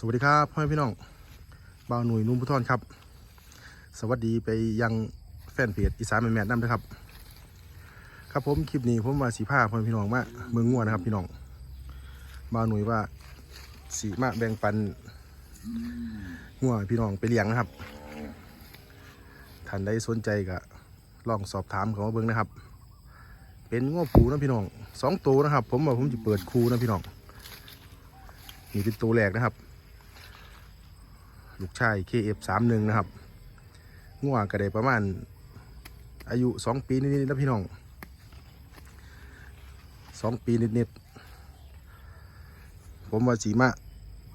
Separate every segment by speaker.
Speaker 1: สวัสดีครับพ่อแม่พี่น้องบ่าวหนุ่ยนุ่มพุทธรครับ สวัสดีไปยังแฟนเพจอีสานแมนแมนน้ำนะครับ ครับผมคลิปนี้ผมมาสีผ้าพ่อแม่พี่น้องมาเมืองง่วนนะครับพี่น้องบ่าวหนุ่ยว่าสีมาแบ่งปันง่วให้พี่น้องไปเลี้ยงนะครับท่านใดสนใจก็ลองสอบถามเขามาเบิ่งนะครับ เป็นง่วผูนะพี่น้องสองตัวนะครับ ผมว่าผมจะเปิดคูนะพี่น้องนี่เป็นตัวแรกนะครับ ลูกชาย KF31 นะครับงัวก็ไดประมาณ อายุสองปีนิดๆนะพี่น้องสองปีนิดๆผมว่าสีมา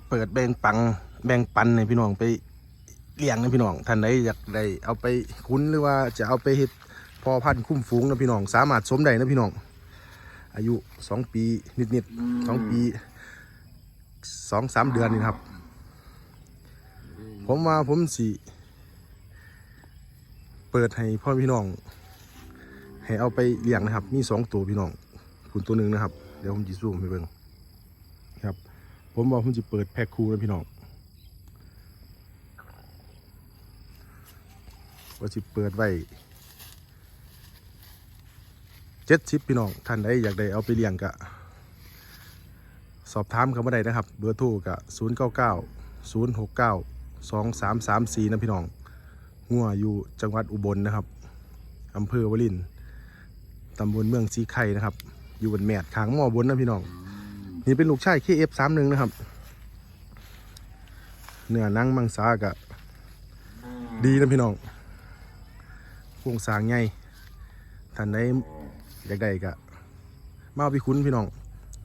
Speaker 1: เปิดแบ่งปังแบ่งปันให้พี่น้องไปเลี้ยงนะพี่น้องท่านใดอยากได้เอาไปคุ้นหรือว่าจะเอาไปเฮ็ดพอพันคุ้มฝูงนะพี่น้อง สามารถสมได้นะพี่น้อง อายุสองปีนิดๆสองปีสองสามเดือนนี่นะครับ ผมว่าผมสิ เปิดให้พ่อพี่น้อง ให้เอาไปเลี้ยงนะครับ มีสองตัวพี่น้องคุณตัวหนึ่งนะครับ เดี๋ยวผมจะซูมให้เบิ่งครับ ผมว่าผมจะเปิดแพ็คคู่นะพี่น้องว่าจะเปิดไว้เจ็ดชิปพี่น้องท่านใดอยากได้เอาไปเลี้ยงกะสอบถามเขามาได้นะครับ เบอร์โทรกะศูนย์เก้าเก้าศูนย์หกเก้า สองสามสามสี่นะพี่น้องงัวอยู่จังหวัดอุบลนะครับอำเภอวลินตำบลเมืองสีไข่นะครับ อยู่บนแมดขางหม้อบนนะพี่น้อง นี่เป็นลูกชาย KF31 นะครับ เนื้อนั่งมังสากะดีนะพี่น้องโครงสางใหญ่ท่านใดอยากได้กะมาเอาไปคุ้นพี่น้อง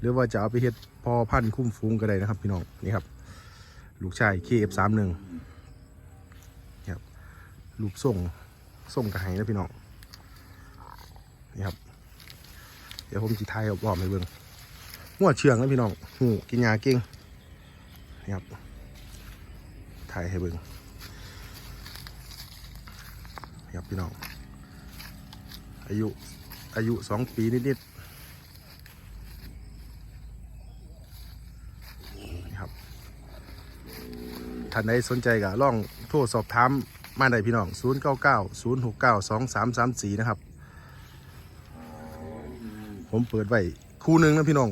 Speaker 1: หรือว่าจะเอาไปเฮ็ดพอพันธุ์คุ้มฟูงก็ได้นะครับ พี่น้องนี่ครับ ลูกชาย KF31 ครับ ลูกส่งส่งกระหังนะพี่น้องนี่ครับ เดี๋ยวผมจีไทยเอาบอมให้เบิ่งหัวเชืองนะพี่น้องหูกินยาเก่งนี่ครับไทยให้เบิ่งนี่ครับพี่น้องอายุอายุสองปีนิดๆนี่ครับท่านใดสนใจก็ล่องโทรสอบถาม มาได้พี่น้อง 0 9 9 0 6 9 2 3 3 4 นะครับ ผมเปิดไว้คู่หนึ่งนะพี่น้อง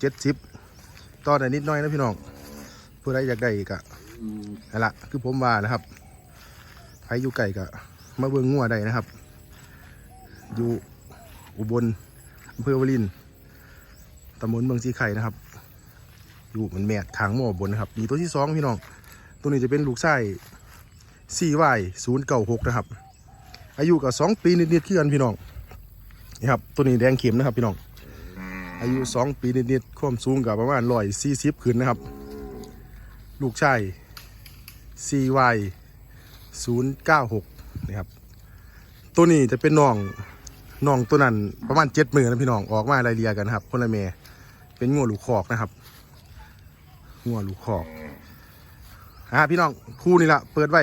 Speaker 1: เจ็ดสิบต่อได้นิดน้อยนะพี่น้องผู้ใดอยากได้อีกอะนั่นละคือผมว่านะครับใครอยู่ไก่ก็มาเบิ่งงัวได้นะครับ อยู่อุบลอำเภอวลินตำบลเมืองสีไข่นะครับ อยู่เหมันแมดขางหม้อบนนะครับ มีตัวที่สองพี่น้อง ตัวนี้จะเป็นลูกไส้ สี่วายศูนย์เก้าหกนะครับ อายุกับสองปีนิดๆขึ้นกันพี่น้องนี่ครับตัวนี้แดงเข็มนะครับพี่น้อง อายุสองปีนิดๆความสูงกับประมาณร้อยสี่สิบขึ้นนะครับ ลูกชายสี่วายศูนย์เก้าหกนี่ครับ ตัวนี้จะเป็นน้องน้องตัวนั้นประมาณเจ็ดมือนะพี่น้องออกมาไล่เรียกันครับคนละเมเป็นงัวลูกคอกนะครับงัวลูกคอกอ่าพี่น้องคู่นี่ละเปิดไว้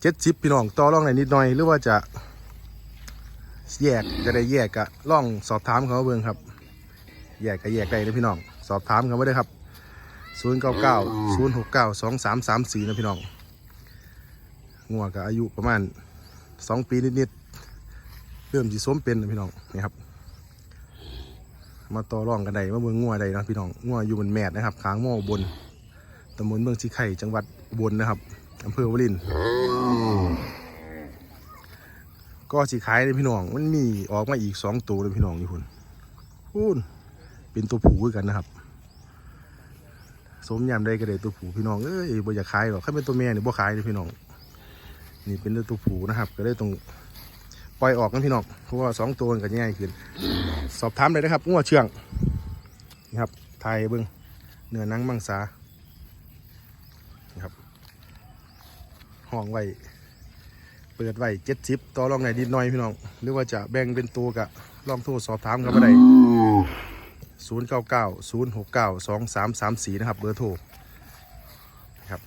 Speaker 1: เจ็ดสิบพี่น้องต่อร่องไหนอยนิดหน่อยหรือว่าจะแยกจะได้แยกกะล่องสอบถามเขาเบิ่งครับ แยกก็แยกได้นะพี่น้อง สอบถามเขาไว้ได้ครับศูนย์เก้าเก้าศูนย์หกเก้าสองสามสามสี่นะพี่น้องงัวก็อายุประมาณสองปีนิดๆเริ่มจีสมเป็นนะพี่น้องนี่ครับ มาต่อร่องกันได้มาเบิ่งงัวได้นะพี่น้องงัวอยู่บนแมดนะครับขางหม้อบนตำบลเมืองสีไข่จังหวัดบลนะครับ อำเภอวลินทร์ก็สีขายเลยพี่น้อง มันมีออกมาอีกสองตัวเลยพี่น้องอยู่คุณพูนเป็นตัวผูกันนะครับสมยามได้ก็ได้ตัวผูพี่น้องเอ้ยบ่อยากขายหรอกถ้าเป็นตัวแม่เนี่ยบ่ขายเลยพี่น้อง นี่เป็นตัวผูนะครับ ก็ได้ตรงปล่อยออกนะพี่น้องเพราะว่าสองตัวมันง่ายขึ้น สอบถามเลยนะครับงัวเชื่องนี่ครับไทยเบิ้งเนื้อนังมังสา ห้องไว้ เปิดไว้เจ็ดสิบต่อรองไหนดีหน่อยพี่น้อง หรือว่าจะแบ่งเป็นตัวกะลองโทรสอบถามกันมาได้ศูนย์เก้าเก้าศูนย์หกเก้าสองสามสามสี่นะครับ เบอร์โทรครับ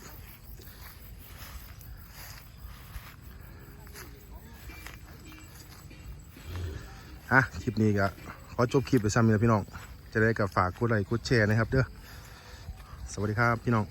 Speaker 1: ฮะคลิปนี้ก็ขอจบคลิปไปซ้ำเลยพี่น้อง จะได้กับฝากกดไลค์กดแชร์นะครับเด้อสวัสดีครับพี่น้อง